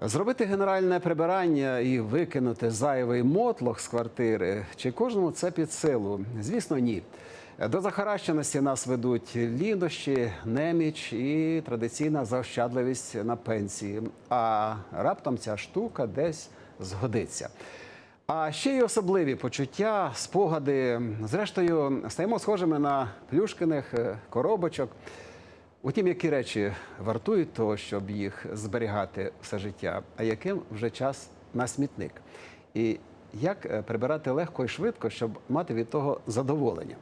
Зробити генеральне прибирання і викинути зайвий мотлох з квартири чи кожному це під силу? Звісно, ні. До захаращеності нас ведуть лінощі, неміч і традиційна заощадливість на пенсії. А раптом ця штука десь згодиться. А ще й особливі почуття, спогади. Зрештою, стаємо схожими на плюшкиних е, коробочок. Утім, які речі вартують того, щоб їх зберігати все життя, а яким вже час на смітник? І як е, прибирати легко і швидко, щоб мати від того задоволення?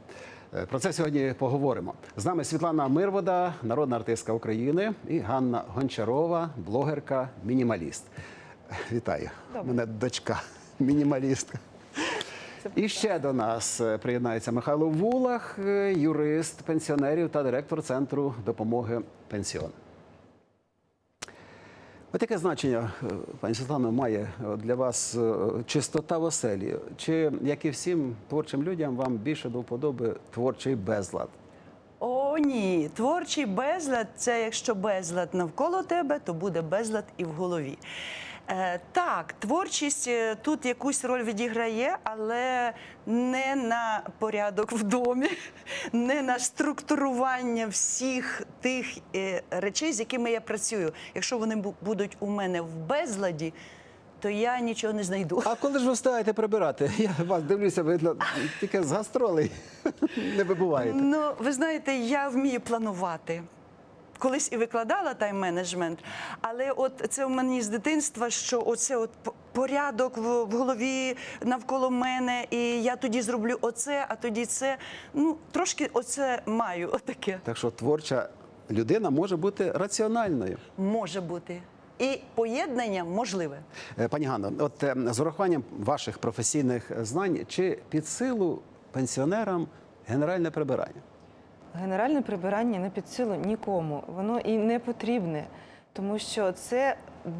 Е, Про це сьогодні поговоримо. З нами Світлана Мирвода, народна артистка України, і Ганна Гончарова, блогерка, мінімаліст. Вітаю, Добре. мене дочка, мінімалістка. І ще до нас е, приєднається Михайло Вулах, е, юрист пенсіонерів та директор центру допомоги пенсіон. От яке значення, е, пані Світлано, має для вас чистота в оселі? Чи, як і всім творчим людям, вам більше до вподоби творчий безлад? О, ні, творчий безлад це якщо безлад навколо тебе, то буде безлад і в голові. Е, так, творчість е, тут якусь роль відіграє, але не на порядок в домі, не на структурування всіх тих е, речей, з якими я працюю. Якщо вони будуть у мене в безладі, то я нічого не знайду. А коли ж ви встигаєте прибирати? Я вас дивлюся, видно, тільки з гастролей не вибуваєте. Ну, ви знаєте, я вмію планувати. Колись і викладала тайм-менеджмент, але от це в мені з дитинства, що оце от порядок в, в голові навколо мене, і я тоді зроблю оце, а тоді це. Ну, трошки оце маю, отаке. Так що творча людина може бути раціональною. Може бути. І поєднання можливе. Е, Пані Ганно, от е, з урахуванням ваших професійних знань, чи під силу пенсіонерам генеральне прибирання? Генеральне прибирання не під силу нікому, воно і не потрібне, тому що це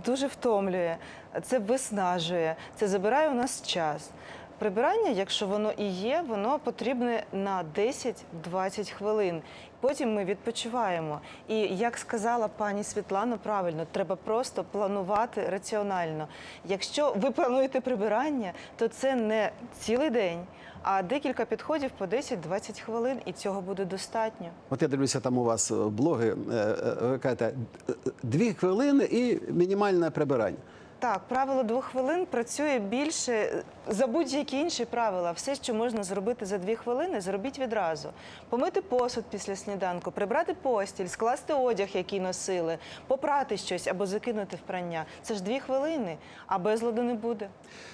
дуже втомлює, це виснажує, це забирає у нас час. Прибирання, якщо воно і є, воно потрібне на 10-20 хвилин. Потім ми відпочиваємо. І як сказала пані Світлана, правильно, треба просто планувати раціонально. Якщо ви плануєте прибирання, то це не цілий день, а декілька підходів по 10-20 хвилин, і цього буде достатньо. От я дивлюся, там у вас е, блоги, е, е, ви кажете, дві хвилини і мінімальне прибирання. Так, правило двох хвилин працює більше за будь-які інші правила. Все, що можна зробити за дві хвилини, зробіть відразу. Помити посуд після сніданку, прибрати постіль, скласти одяг, який носили, попрати щось або закинути в прання. Це ж дві хвилини, а безладу не буде.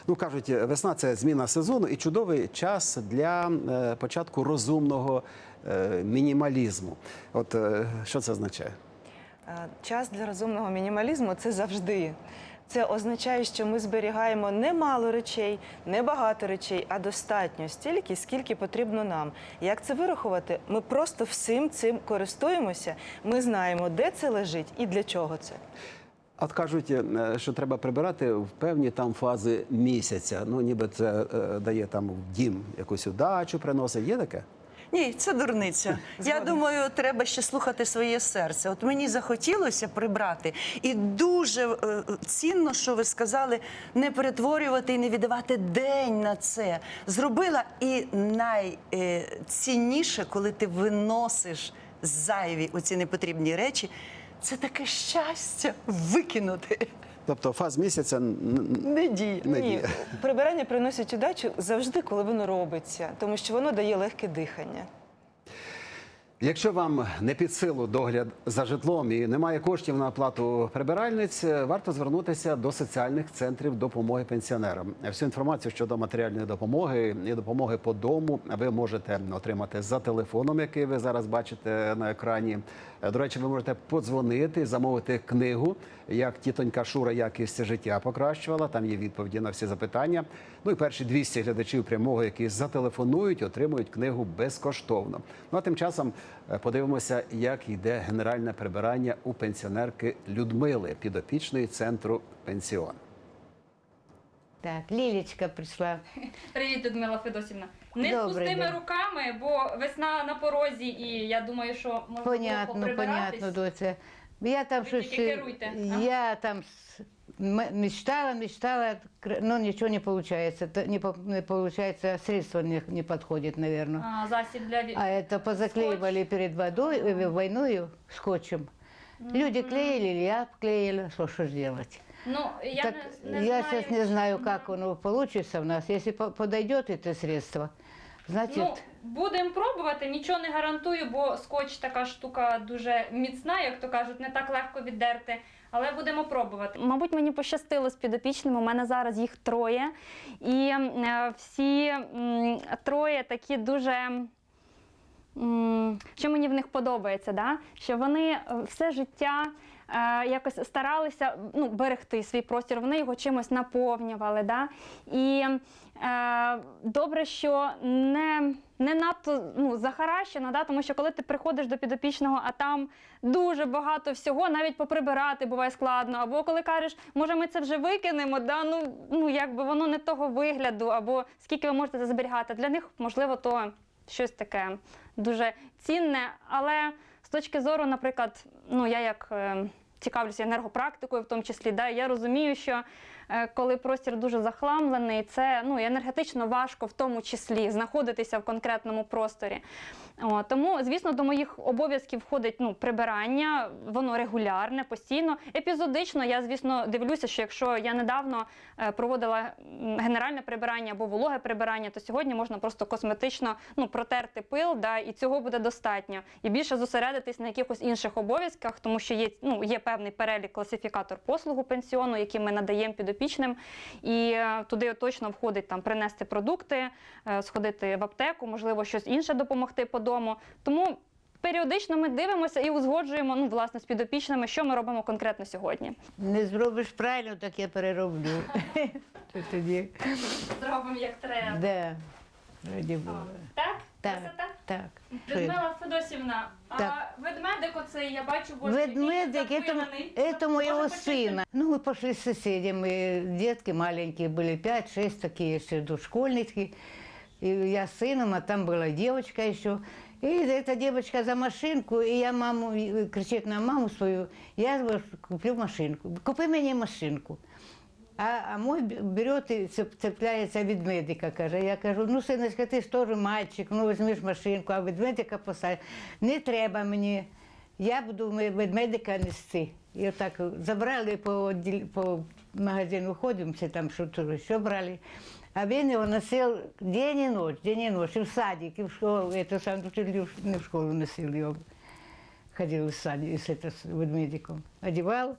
Ну кажуть, весна це зміна сезону і чудовий час для е, початку розумного е, мінімалізму. От е, що це означає? Час для розумного мінімалізму це завжди. Це означає, що ми зберігаємо не мало речей, не багато речей, а достатньо стільки, скільки потрібно нам. Як це вирахувати? Ми просто всім цим користуємося. Ми знаємо, де це лежить і для чого це. От кажуть, е, що треба прибирати в певні там фази місяця. Ну, ніби це е, дає там дім якусь удачу, приносить. Є таке? Ні, це дурниця. Я думаю, треба ще слухати своє серце. От мені захотілося прибрати, і дуже е, цінно, що ви сказали, не перетворювати і не віддавати день на це. Зробила і найцінніше, коли ти виносиш зайві оці непотрібні речі, це таке щастя викинути. Тобто фаз місяця Не діє. Не Ні, діє. прибирання приносить удачу завжди, коли воно робиться, тому що воно дає легке дихання. Якщо вам не під силу догляд за житлом і немає коштів на оплату прибиральниць, варто звернутися до соціальних центрів допомоги пенсіонерам. Всю інформацію щодо матеріальної допомоги і допомоги по дому ви можете отримати за телефоном, який ви зараз бачите на екрані. До речі, ви можете подзвонити, замовити книгу, як тітонька Шура якість життя покращувала. Там є відповіді на всі запитання. Ну і перші 200 глядачів прямого, які зателефонують, отримують книгу безкоштовно. Ну а тим часом е, подивимося, як йде генеральне прибирання у пенсіонерки Людмили, підопічної центру пенсіон. Так, Лілечка прийшла. Привіт, Людмила Федосівна. Не з Добрий пустими день. руками, бо весна на порозі, і я думаю, що можна було Понятно, поприбиратись. понятно, доця. Я там Ви щось. тільки керуйте, ага. Я там с- м- мечтала, мечтала, кр- но ничего не получается. Т- Не, по- не получается, средство не, не подходит, наверное. А, засіб для ві- А это позаклеивали перед водой, э, войной скотчем. Люди клеили, или я клеила, что ж делать? Ну, я так не, не я знаю, сейчас не знаю, как оно получится у нас. Если по- подойдет это средство, значит, Ну, будемо пробувати, нічого не гарантую, бо скотч така штука дуже міцна, як то кажуть, не так легко віддерти. Але будемо пробувати. Мабуть, мені пощастило з підопічними. У мене зараз їх троє. І е, всі м, троє такі дуже. Що мені в них подобається, да? що вони е, все життя е, якось старалися ну, берегти свій простір, вони його чимось наповнювали. Да? І е, добре, що не, не надто ну, захаращено, да? тому що коли ти приходиш до підопічного, а там дуже багато всього, навіть поприбирати буває складно. Або коли кажеш, може ми це вже викинемо, да? ну, ну якби воно не того вигляду, або скільки ви можете це зберігати. Для них, можливо, то щось таке дуже цінне. Але з точки зору, наприклад, ну я як. е, Цікавлюся енергопрактикою, в тому числі, да, я розумію, що коли простір дуже захламлений, це ну, енергетично важко в тому числі знаходитися в конкретному просторі. О, тому, звісно, до моїх обов'язків входить ну, прибирання, воно регулярне, постійно. Епізодично я, звісно, дивлюся, що якщо я недавно е, проводила генеральне прибирання або вологе прибирання, то сьогодні можна просто косметично ну, протерти пил, да, і цього буде достатньо. І більше зосередитись на якихось інших обов'язках, тому що є, ну, є певний перелік класифікатор послугу пенсіону, який ми надаємо підопічним. І е, туди точно входить там принести продукти, е, сходити в аптеку, можливо, щось інше допомогти по дому. Тому періодично ми дивимося і узгоджуємо ну, власне, з підопічними, що ми робимо конкретно сьогодні. не зробиш правильно, так я перероблю. Тоді, Зробимо як треба. да, раді Бога. Так? Так. Красота? Так. Що я- Людмила Федосівна, а Так. ведмедик оцей, я бачу, боже, Ведмедик, який это, запилений. это моего Може, почистимо? сына. Ну, мы пошли с соседями, детки маленькие были, 5-6 такие еще дошкольники. И я с сыном, а там была девочка еще. И эта девочка за машинку, и я маму, э, кричит на маму свою, я вот куплю машинку, купи мне машинку. А, а мой берет и цеп- цепляется ведмедика, каже. Я кажу, ну, синочка, ти ж теж мальчик, ну візьмеш машинку, а ведмедика посадь. Не треба мені. Я буду ме- ведмедика нести. І отак забрали по, по магазину, ходимося там, що, що брали. А він його носив день і ніч, день і ніч, і в садик, і в школу. І то сам не в школу носив його. Ходил в садик с ведмедиком. Одевал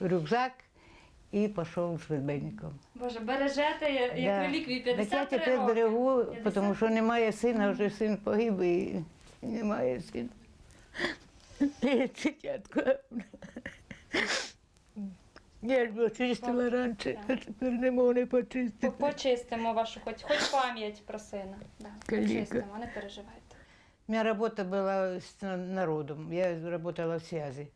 рюкзак и пошел с. Боже, бережете як Да. реліквію Так я тепер берегу, тому що немає сина, вже син погиб і немає сина. Я ж почистила раніше, а тепер не можу не почистити. Почистимо вашу хоч, хоч пам'ять про сина. Да, почистимо, не переживайте. У меня работа была с на- народом. Я работала в связи.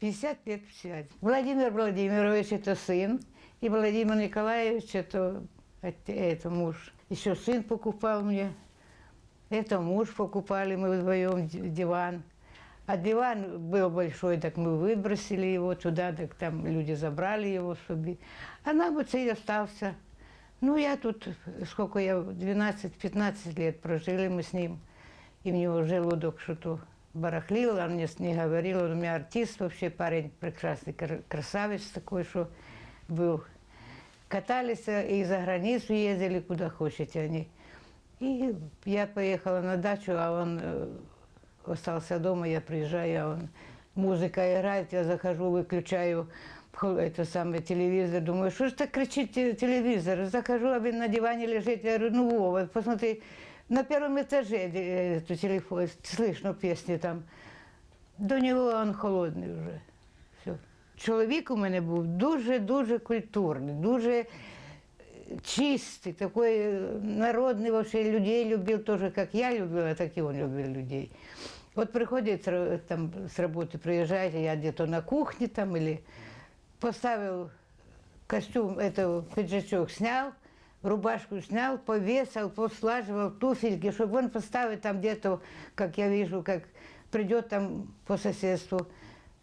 50 лет в связи. Владимир Владимирович – это сын, и Владимир Николаевич – это, это, муж. Еще сын покупал мне, это муж покупали, мы вдвоем диван. А диван был большой, так мы выбросили его туда, так там люди забрали его себе. А нам вот и остался. Ну, я тут, сколько я, 12-15 лет прожили мы с ним. И у него желудок что-то барахлил, он мне не говорил, он у меня артист вообще, парень прекрасный, кра- красавец такой, что был. Катались э, и за границу ездили, куда хотите они. И я поехала на дачу, а он э, остался дома, я приезжаю, а он музыка играет, я захожу, выключаю хо- это самое телевизор, думаю, что ж так кричит те- телевизор? Захожу, а он на диване лежит, я говорю, ну Вова, посмотри, на первом этаже э, эту телефон, слышно песни там. До нього він холодний вже. Все. Чоловік у мене був дуже-дуже культурний, дуже е, чистий, такой е, народний, вообще людей любив теж, як я любила, так і він любив людей. Вот приходит с ра- там с работы, приезжаете, я где-то на кухне там или поставил костюм, это пиджачок снял, рубашку снял, повесил, послаживал туфельки, чтобы он поставить там где-то, как я вижу, как придет там по соседству.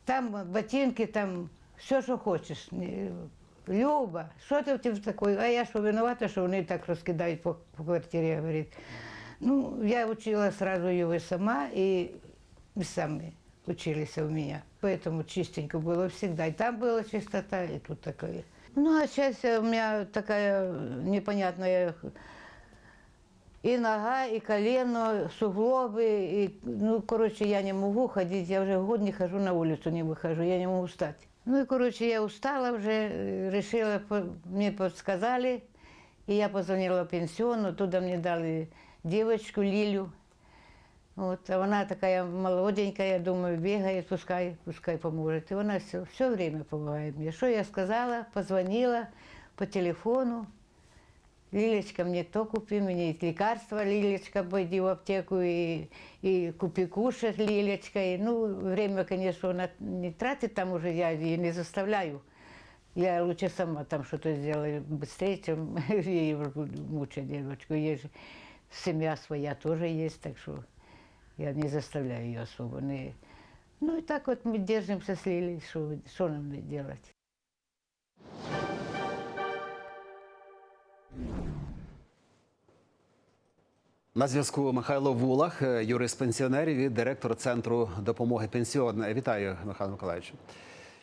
Там ботинки, там все, що хочеш. Ні, Люба, що ти в тебе такої? А я що винувата, що вони так розкидають по, по квартирі, говорить. Ну, я учила сразу ее сама, и сами учились у меня. Поэтому чистенько было всегда. И там была чистота, и тут такая. Ну, а сейчас у меня такая непонятная и нога, и колено, суглобы. И, ну, короче, я не могу ходить. Я уже год не хожу на улицу, не выхожу. Я не могу встать. Ну и, короче, я устала уже, э, решила, по- мне подсказали. И я позвонила в пенсионну, туда мне дали девочку Лилю. Вот, а вона такая молоденькая, думаю, бегает, пускай, пускай поможет. И она все, все время помогает мне. Что я сказала, позвонила по телефону. Лилечка, мне то купи, мне и лекарства, Лилечка, пойди в аптеку и, и купи кушать, Лилечка. И, ну, время, конечно, она не тратит, там уже я ее не заставляю. Я лучше сама там что-то сделаю быстрее, чем ей мучать девочку. Ей же семья своя тоже есть, так что я не заставляю ее особо. Не... Ну и так вот мы держимся с Лилей, что, что нам делать. На зв'язку Михайло Вулах, юрист пенсіонерів і директор центру допомоги пенсіон. Вітаю, Михайло Миколаївич.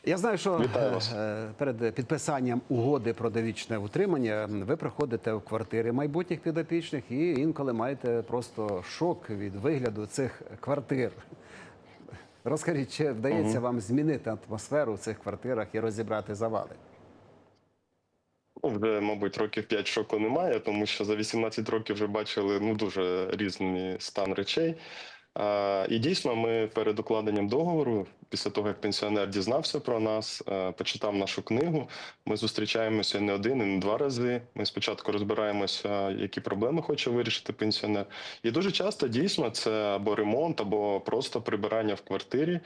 Я знаю, що Вітаю вас. е, перед підписанням угоди про довічне утримання ви приходите в квартири майбутніх підопічних і інколи маєте просто шок від вигляду цих квартир. Розкажіть, чи вдається вам змінити атмосферу в цих квартирах і розібрати завали? Ну, вже, мабуть, років 5 шоку немає, тому що за 18 років вже бачили ну дуже різний стан речей. І дійсно, ми перед укладенням договору, після того як пенсіонер дізнався про нас, е, почитав нашу книгу. Ми зустрічаємося не один, і не два рази. Ми спочатку розбираємося, які проблеми хоче вирішити пенсіонер. І дуже часто дійсно це або ремонт, або просто прибирання в квартирі.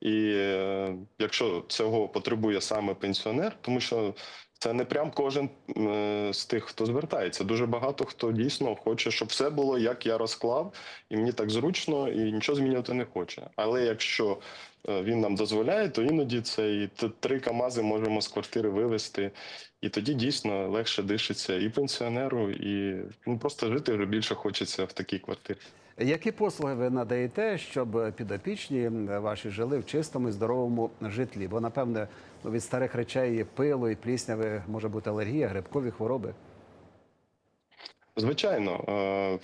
І е, якщо цього потребує саме пенсіонер, тому що це не прям кожен е, з тих, хто звертається. Дуже багато хто дійсно хоче, щоб все було як я розклав, і мені так зручно, і нічого змінювати не хоче. Але якщо е, він нам дозволяє, то іноді це і три камази можемо з квартири вивезти. І тоді дійсно легше дишиться і пенсіонеру, і ну, просто жити вже більше хочеться в такій квартирі. Які послуги ви надаєте, щоб підопічні ваші жили в чистому і здоровому житлі? Бо, напевне, ну, від старих речей пилу і плісняви може бути алергія, грибкові хвороби. Звичайно. Е,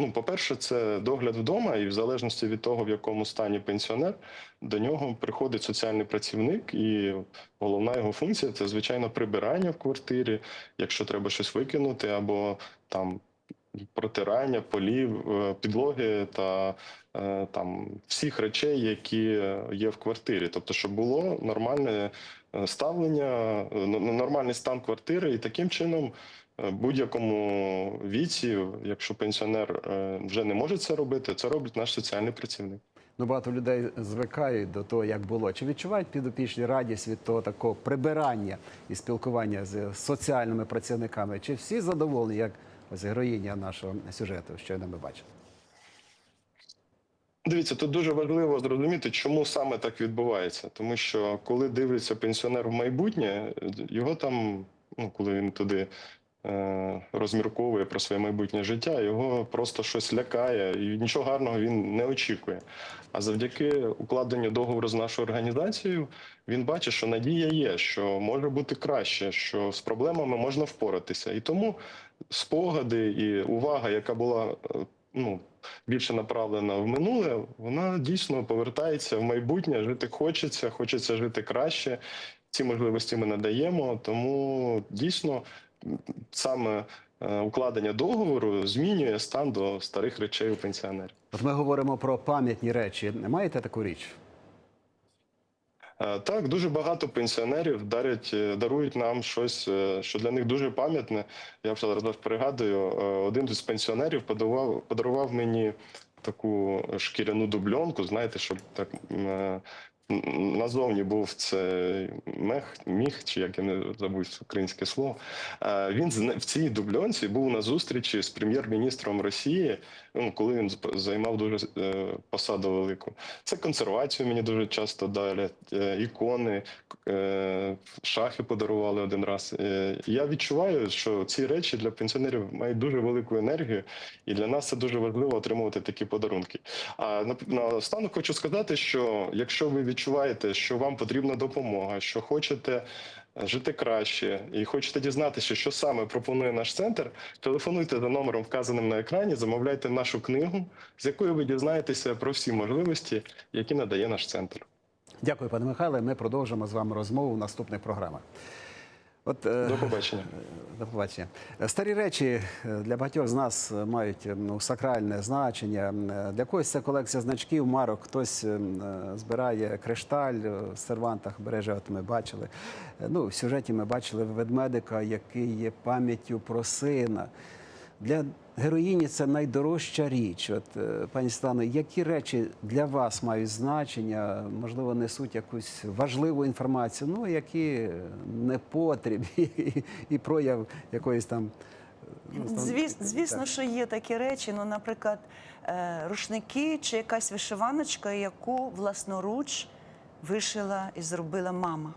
Ну, по-перше, це догляд вдома, і в залежності від того, в якому стані пенсіонер, до нього приходить соціальний працівник, і головна його функція це звичайно прибирання в квартирі, якщо треба щось викинути, або там протирання полів, е, підлоги та е, там всіх речей, які є в квартирі. Тобто, щоб було нормальне е, ставлення, нормальний стан квартири, і таким чином будь-якому віці, якщо пенсіонер вже не може це робити, це робить наш соціальний працівник. Ну, багато людей звикають до того, як було. Чи відчувають підопічні радість від того такого прибирання і спілкування з соціальними працівниками? Чи всі задоволені, як ось героїня нашого сюжету, щойно ми бачили? Дивіться, тут дуже важливо зрозуміти, чому саме так відбувається. Тому що коли дивиться пенсіонер в майбутнє, його там, ну коли він туди розмірковує про своє майбутнє життя, його просто щось лякає, і нічого гарного він не очікує. А завдяки укладенню договору з нашою організацією, він бачить, що надія є, що може бути краще, що з проблемами можна впоратися. І тому спогади і увага, яка була е, ну, більше направлена в минуле, вона дійсно повертається в майбутнє. Жити хочеться, хочеться жити краще. Ці можливості ми надаємо. Тому дійсно саме е, укладення договору змінює стан до старих речей у пенсіонерів. От ми говоримо про пам'ятні речі. Маєте таку річ? Е, Так, дуже багато пенсіонерів дарять, е, дарують нам щось, що для них дуже пам'ятне. Я вже зараз пригадую, один з пенсіонерів подарував, подарував мені таку шкіряну дубльонку, знаєте, щоб так назовні був це мех, міг, чи як я не забув українське слово. Він в цій дубльонці був на зустрічі з прем'єр-міністром Росії, ну, коли він займав дуже е, посаду велику. Це консервацію мені дуже часто дали, е, ікони, е, шахи подарували один раз. Я відчуваю, що ці речі для пенсіонерів мають дуже велику енергію, і для нас це дуже важливо отримувати такі подарунки. А на наостанок хочу сказати, що якщо ви відчуваєте, що вам потрібна допомога, що хочете жити краще і хочете дізнатися, що саме пропонує наш центр, телефонуйте за номером, вказаним на екрані, замовляйте нашу книгу, з якою ви дізнаєтеся про всі можливості, які надає наш центр. Дякую, пане Михайле. Ми продовжимо з вами розмову в наступних програмах. От, е, До побачення. До побачення. Старі речі е, для багатьох з нас мають ну, сакральне значення. Е, Для когось це колекція значків, марок, хтось збирає кришталь в сервантах, береже, от ми бачили. Ну, в сюжеті ми бачили ведмедика, який є пам'яттю про сина. Для героїні це найдорожча річ. От, е, пані Світлано, які речі для вас мають значення, можливо, несуть якусь важливу інформацію, ну, які не потріб і, і прояв якоїсь там. ну, Звіс, звісно, так. що є такі речі. Ну, наприклад, е, рушники чи якась вишиваночка, яку власноруч вишила і зробила мама.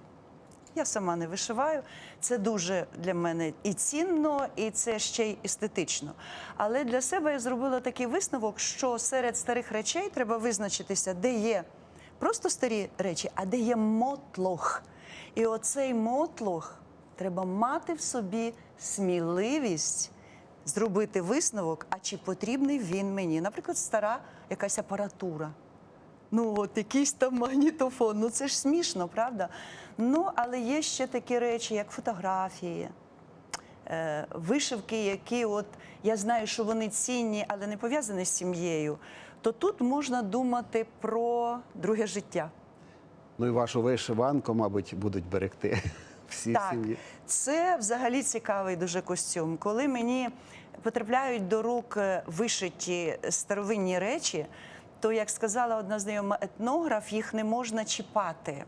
Я сама не вишиваю. Це дуже для мене і цінно, і це ще й естетично. Але для себе я зробила такий висновок, що серед старих речей треба визначитися, де є просто старі речі, а де є мотлох. І оцей мотлох треба мати в собі сміливість зробити висновок, а чи потрібний він мені. Наприклад, стара якась апаратура. Ну, от якийсь там магнітофон. Ну це ж смішно, правда? Ну, але є ще такі речі, як фотографії, е, вишивки, які от я знаю, що вони цінні, але не пов'язані з сім'єю. То тут можна думати про друге життя. Ну і вашу вишиванку, мабуть, будуть берегти всі Так, сім'ї. це взагалі цікавий дуже костюм. Коли мені потрапляють до рук е, вишиті старовинні речі, то, як сказала одна знайома етнограф, їх не можна чіпати.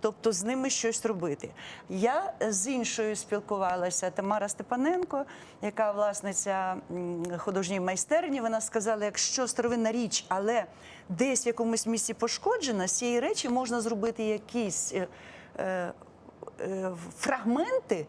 Тобто з ними щось робити. Я з іншою спілкувалася Тамара Степаненко, яка власниця художньої майстерні. Вона сказала: якщо старовинна річ, але десь в якомусь місці пошкоджена, з цієї речі можна зробити якісь е, е, е, фрагменти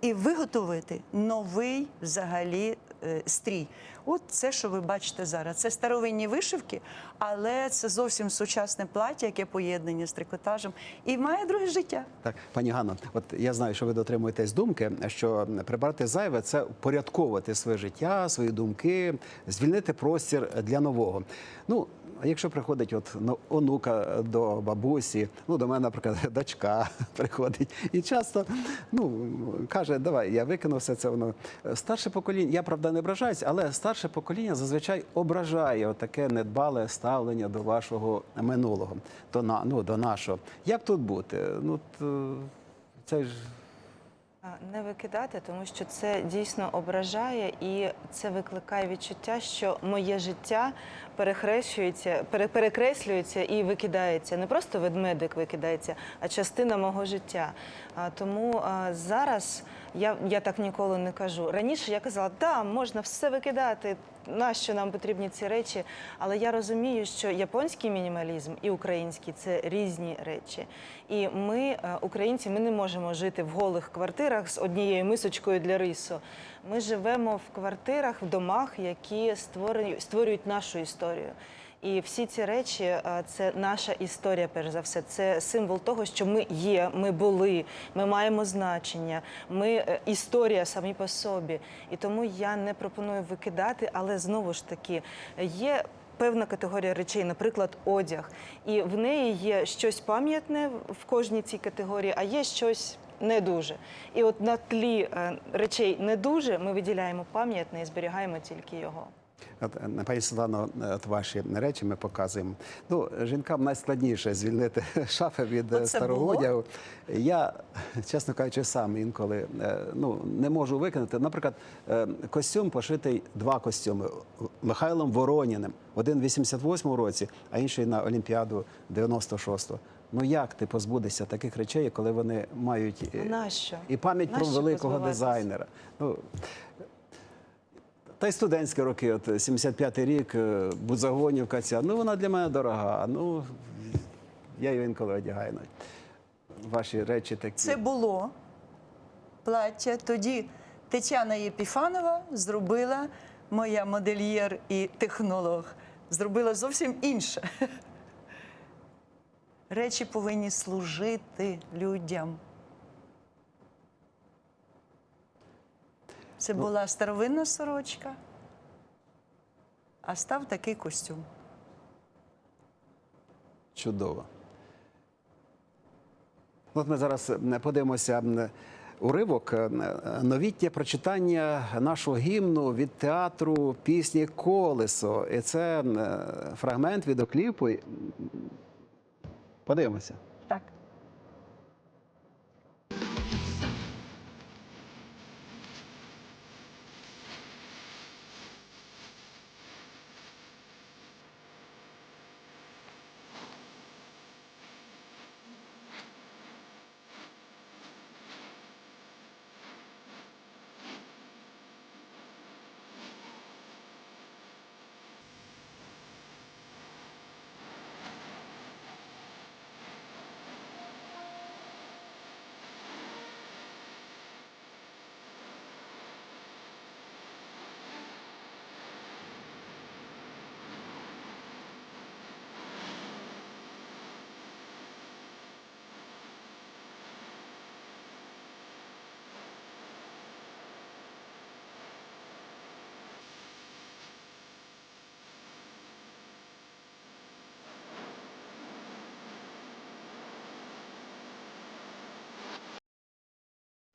і виготовити новий взагалі е, стрій. От це, що ви бачите зараз. Це старовинні вишивки, але це зовсім сучасне плаття, яке поєднання з трикотажем і має друге життя. Так, пані Ганна, от я знаю, що ви дотримуєтесь думки, що прибрати зайве це порядковувати своє життя, свої думки, звільнити простір для нового. Ну, а якщо приходить от ну, онука до бабусі, ну до мене, наприклад, дочка приходить і часто ну каже, давай я викину все це. Воно старше покоління. Я правда не ображаюсь, але старше покоління зазвичай ображає таке недбале ставлення до вашого минулого, до на ну до нашого. Як тут бути? Ну т- це ж Не викидати, тому що це дійсно ображає і це викликає відчуття, що моє життя перехрещується, пере- перекреслюється і викидається. Не просто ведмедик викидається, а частина мого життя. Тому зараз я, я так ніколи не кажу. Раніше я казала, да, можна все викидати. Нащо нам потрібні ці речі? Але я розумію, що японський мінімалізм і український це різні речі. І ми, е, українці, ми не можемо жити в голих квартирах з однією мисочкою для рису. Ми живемо в квартирах, в домах, які створюють, створюють нашу історію. І всі ці речі е, це наша історія, перш за все. Це символ того, що ми є, ми були, ми маємо значення, ми е, історія самі по собі. І тому я не пропоную викидати, але знову ж таки є. Певна категорія речей, наприклад, одяг, і в неї є щось пам'ятне в кожній цій категорії, а є щось не дуже. І от на тлі е, речей не дуже ми виділяємо пам'ятне і зберігаємо тільки його. От, е, пані Світлано, е, от ваші речі ми показуємо. Ну, жінкам найскладніше звільнити шафи від е, Оце старого було? одягу. Я, чесно кажучи, сам інколи ну, не можу виконати. Наприклад, костюм пошитий два костюми Михайлом Вороніним. Один в 88-му році, а інший на Олімпіаду 96-го. Ну як ти позбудешся таких речей, коли вони мають нащо? і пам'ять про великого дизайнера. Ну, та й студентські роки, от 75-й рік, е, Будзагонівка ця, ну вона для мене дорога. Ну, я її інколи одягаю. Ваші речі такі. Це було плаття. Тоді Тетяна Єпіфанова зробила, моя модельєр і технолог, зробила зовсім інше. Речі повинні служити людям. Це була старовинна сорочка, а став такий костюм. Чудово. От ми зараз подивимося уривок е, новітнє прочитання нашого гімну від театру пісні Колесо. І це е, фрагмент відеокліпу. І, Подивимося.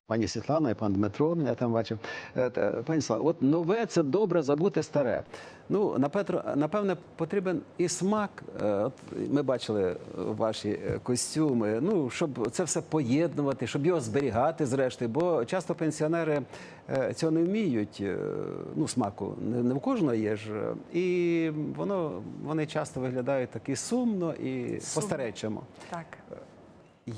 Пані Світлана і пан Дмитро, я там бачив. Е, Пані Світлана, от нове це добре забути старе. Ну, напевне, потрібен і смак. Е, От ми бачили ваші е, костюми. Ну, щоб це все поєднувати, щоб його зберігати, зрештою. Бо часто пенсіонери цього не вміють. Ну, смаку не, в кожного є ж. І воно вони часто виглядають такі сумно і по-старечому. Так.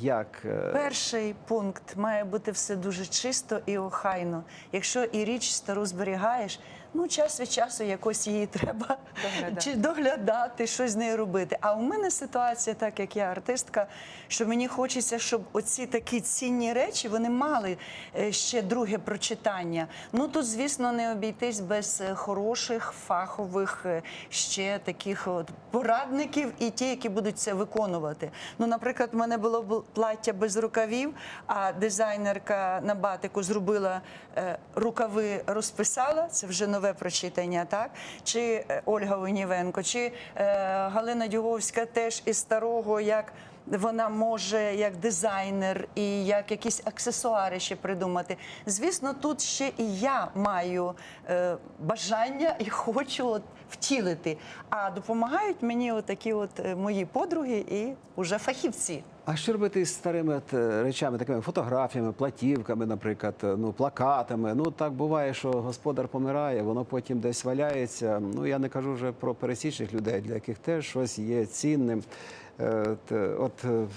Як е, Перший пункт має бути все дуже чисто і охайно. Якщо і річ стару зберігаєш, ну час від часу якось її треба Доглядати. чи доглядати, щось з нею робити. А у мене ситуація, так як я артистка, що мені хочеться, щоб оці такі цінні речі вони мали е, ще друге прочитання. Ну тут, звісно, не обійтись без е, хороших фахових е, ще таких от порадників і ті, які будуть це виконувати. Ну, наприклад, в мене було плаття без рукавів, а дизайнерка на батику зробила рукави, розписала. Це вже нове прочитання, так? Чи е, Ольга Онівенко, чи е, Галина Дюговська теж із старого, як вона може як дизайнер і як якісь аксесуари ще придумати. Звісно, тут ще і я маю е, бажання і хочу от втілити. А допомагають мені отакі от е, мої подруги і уже фахівці. А що робити з старими е, речами, такими фотографіями, платівками, наприклад, е, ну, плакатами? Ну так буває, що господар помирає, воно потім десь валяється. Ну я не кажу вже про пересічних людей, для яких теж щось є цінним. Е, От е,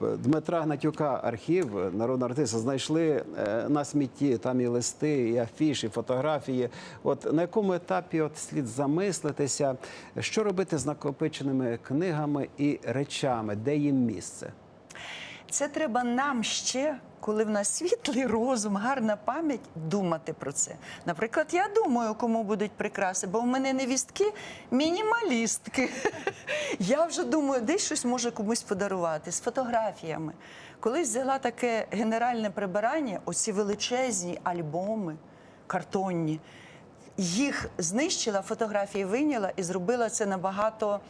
Дмитра Гнатюка, архів народного артиста, знайшли е, на смітті. Там і листи, і афіші, і фотографії. От на якому етапі от слід замислитися, що робити з накопиченими книгами і речами, де їм місце? Це треба нам ще, коли в нас світлий розум, гарна пам'ять, думати про це. Наприклад, я думаю, кому будуть прикраси, бо в мене невістки мінімалістки. Я вже думаю, десь щось може комусь подарувати з фотографіями. Колись взяла таке генеральне прибирання, оці величезні альбоми картонні. Їх знищила, фотографії вийняла і зробила це набагато,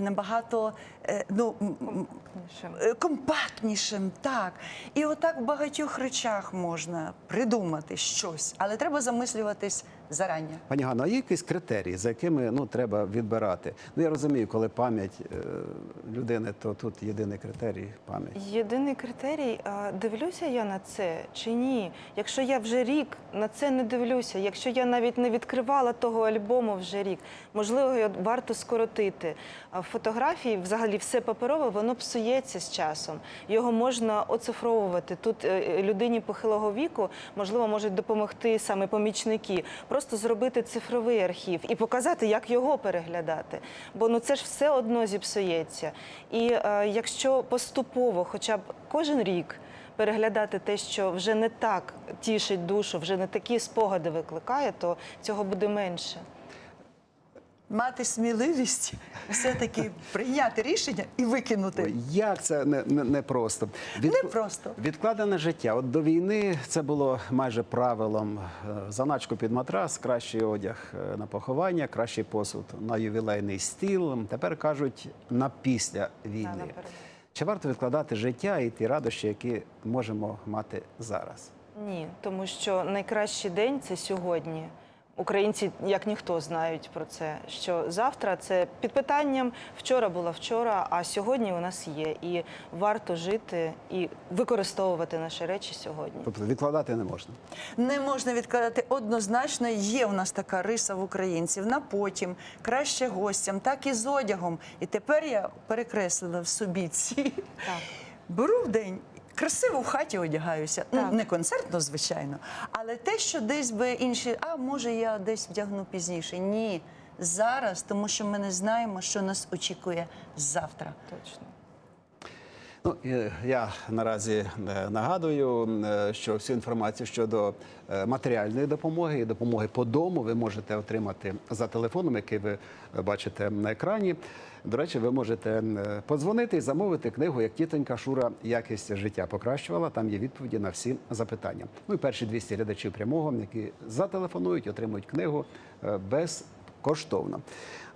набагато е, ну, м- м- Е, компактнішим, так. І отак в багатьох речах можна придумати щось, але треба замислюватись зарання. Пані Ганно, а є якісь критерії, за якими ну треба відбирати? Ну я розумію, коли пам'ять е, людини, то тут єдиний критерій пам'ять. Єдиний критерій, а, дивлюся я на це чи ні. Якщо я вже рік на це не дивлюся, якщо я навіть не відкривала того альбому вже рік, можливо, його варто скоротити. Фотографії, взагалі, все паперове, воно псується з часом. Його можна оцифровувати. Тут е, людині похилого віку, можливо, можуть допомогти саме помічники, просто зробити цифровий архів і показати, як його переглядати. Бо ну це ж все одно зіпсується. І е, якщо поступово, хоча б кожен рік. Переглядати те, що вже не так тішить душу, вже не такі спогади викликає, то цього буде менше. Мати сміливість все-таки прийняти рішення і викинути. Ой, Як це не, не, не просто? Від- Непросто. Відкладене життя. От до війни це було майже правилом. Е, Заначку під матрас, кращий одяг е, на поховання, кращий посуд на ювілейний стіл. Тепер кажуть на після війни. Чи варто відкладати життя і ті радощі, які можемо мати зараз? Ні, тому що найкращий день це сьогодні. Українці, як ніхто, знають про це. Що завтра це під питанням вчора була вчора, а сьогодні у нас є. І варто жити і використовувати наші речі сьогодні. Тобто відкладати не можна. Не можна відкладати однозначно. Є у нас така риса в українців на потім, краще гостям, так і з одягом. І тепер я перекреслила в собі ці. Так. Беру в день. Красиво в хаті одягаюся. Ну, не концертно, звичайно, але те, що десь би інші, а може я десь вдягну пізніше. Ні, зараз, тому що ми не знаємо, що нас очікує завтра. Точно. Ну, і я наразі е, нагадую, е, що всю інформацію щодо е, матеріальної допомоги і допомоги по дому ви можете отримати за телефоном, який ви е, бачите на екрані. До речі, ви можете е, подзвонити і замовити книгу, як тітонька Шура якість життя покращувала. Там є відповіді на всі запитання. Ну і перші 200 глядачів прямого, які зателефонують, отримують книгу е, безкоштовно.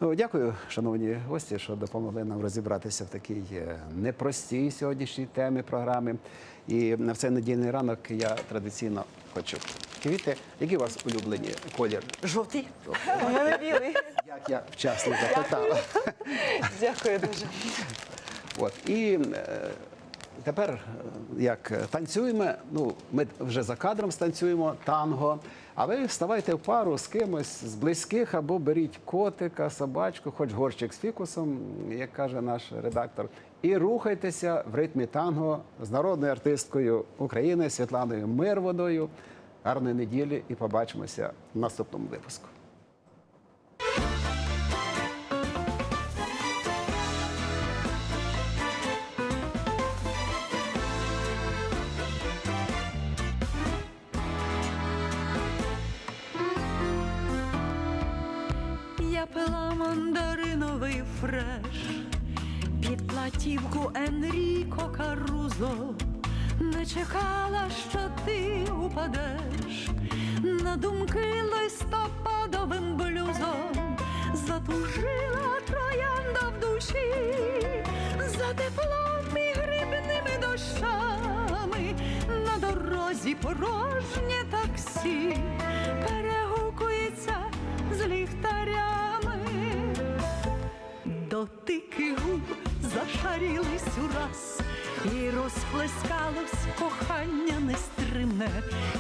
Ну, Дякую, шановні гості, що допомогли нам розібратися в такій е, непростій сьогоднішній темі програми. І на цей недільний ранок я традиційно хочу квіти. Які у вас улюблені колір? Жовтий. У мене білий. Як я вчасно запитала. Дякую дуже. От і е, тепер, е, як танцюємо, ну ми вже за кадром станцюємо танго. А ви вставайте в пару з кимось з близьких або беріть котика, собачку, хоч горщик з фікусом, як каже наш редактор, і рухайтеся в ритмі танго з народною артисткою України Світланою Мирводою. Гарної неділі і побачимося в наступному випуску. І розплескалось кохання нестримне,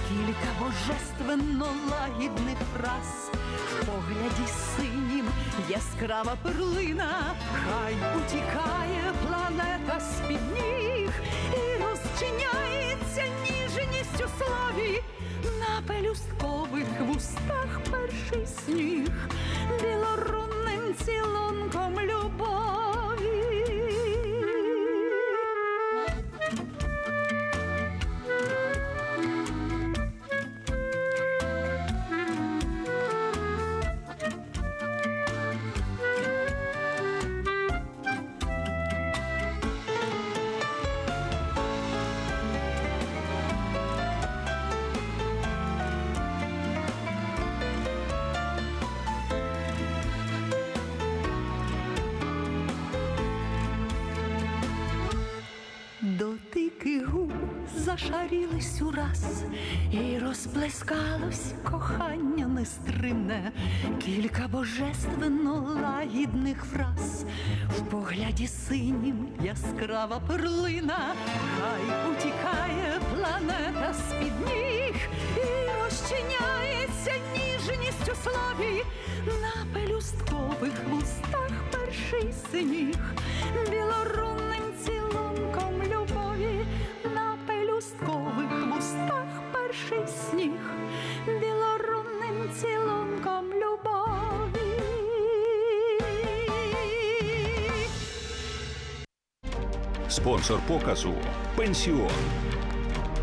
кілька божественно лагідних фраз. В погляді синім яскрава перлина, хай утікає планета з-під ніг і розчиняється ніжністю слові на пелюсткових вустах перший сніг, білорунним цілунком зашарілись ураз, і розплескалось кохання нестримне, кілька божественно лагідних фраз, в погляді синім яскрава перлина, хай утікає планета з-під ніг і розчиняється ніжність у слові на пелюсткових вустах перший синіг, білорунним Спонсор показу Пенсіон.